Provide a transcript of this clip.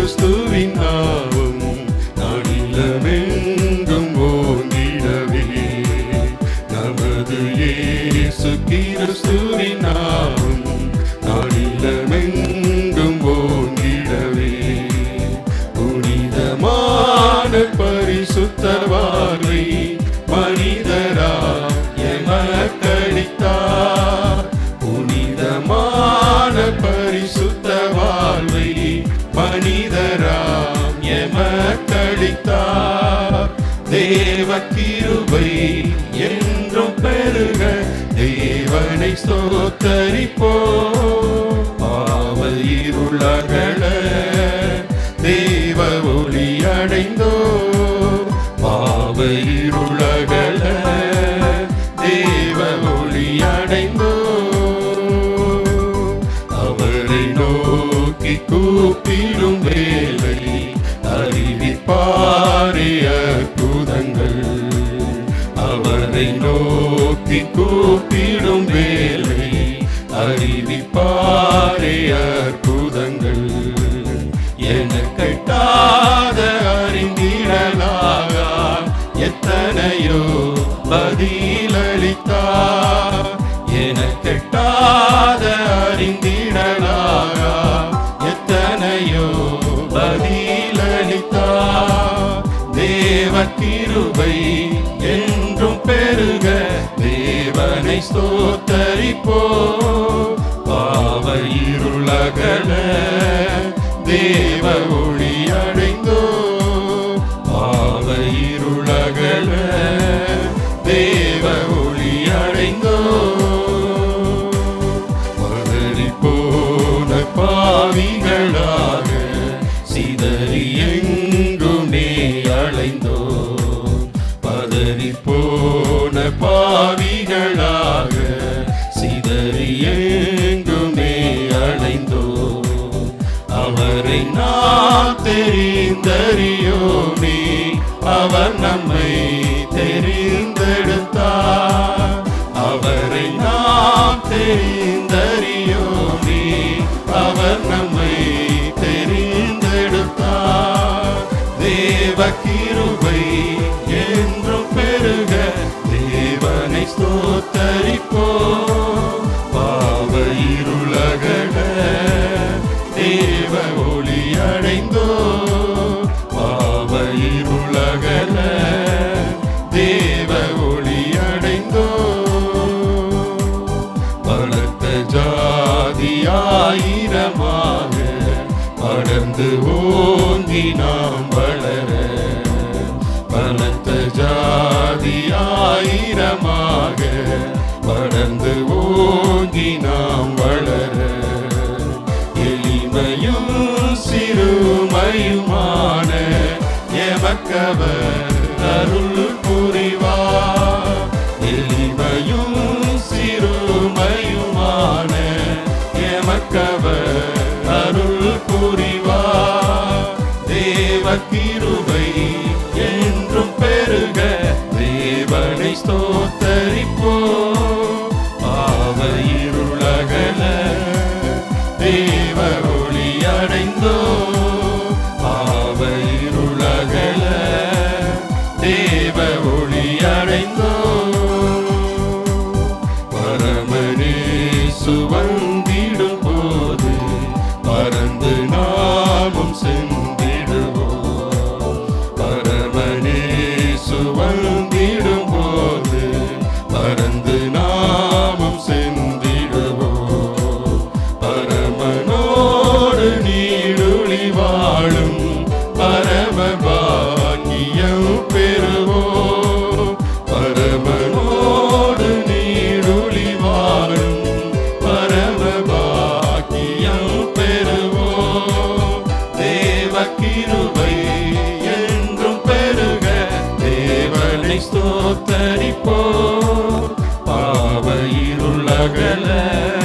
கிறிஸ்துவின் நாமம் நாடிலமெங்கும் எமக்களித்தார் தேவ கிருபை என்றும் பெருக தேவனை சோத்தரிப்போ பாவ இருளகள தேவ ஒளி அடைந்தோ பாவ இருளகள தேவ ஒளி அடைந்தோ அவரை நோக்கி கூப்பி அவரை நோக்கி கூப்பிடும் வேலை அறிவிப்பாரே அற்புதங்கள். என கட்டாத அறிந்திடலாக எத்தனையோ பதிலளித்தார். என கட்டாத அறிந்திடலாக ஸ்தோத்தரிப்போ பாவ இருளகல தேவ ஒளி அடைந்தோ பாவ இருளகல தேவ ஒளி அடைந்தோ. மதறி போன பாவிகளாக சிதறி எங்குமே பாவிகளாக சிதறி எங்குமே அலைந்தோ. அவரை நாம் தெரிந்தறியோமே. அவர் நம்மை தெரிந்தெடுத்தார். அவரை நாம் தெரிந்தறியோமே. அவர் நம்மை தெரிந்தெடுத்தார். தேவ கிருபை ஸ்தோத்தரிப்போ எளிமையும் சிறுமையுமான எமக்கவர் அருள் புரிவார். எளிமையும் ஒளி அடைந்தோ தேவனை ஸ்தோத்தரிப்போ பாவ இருளகல தேவ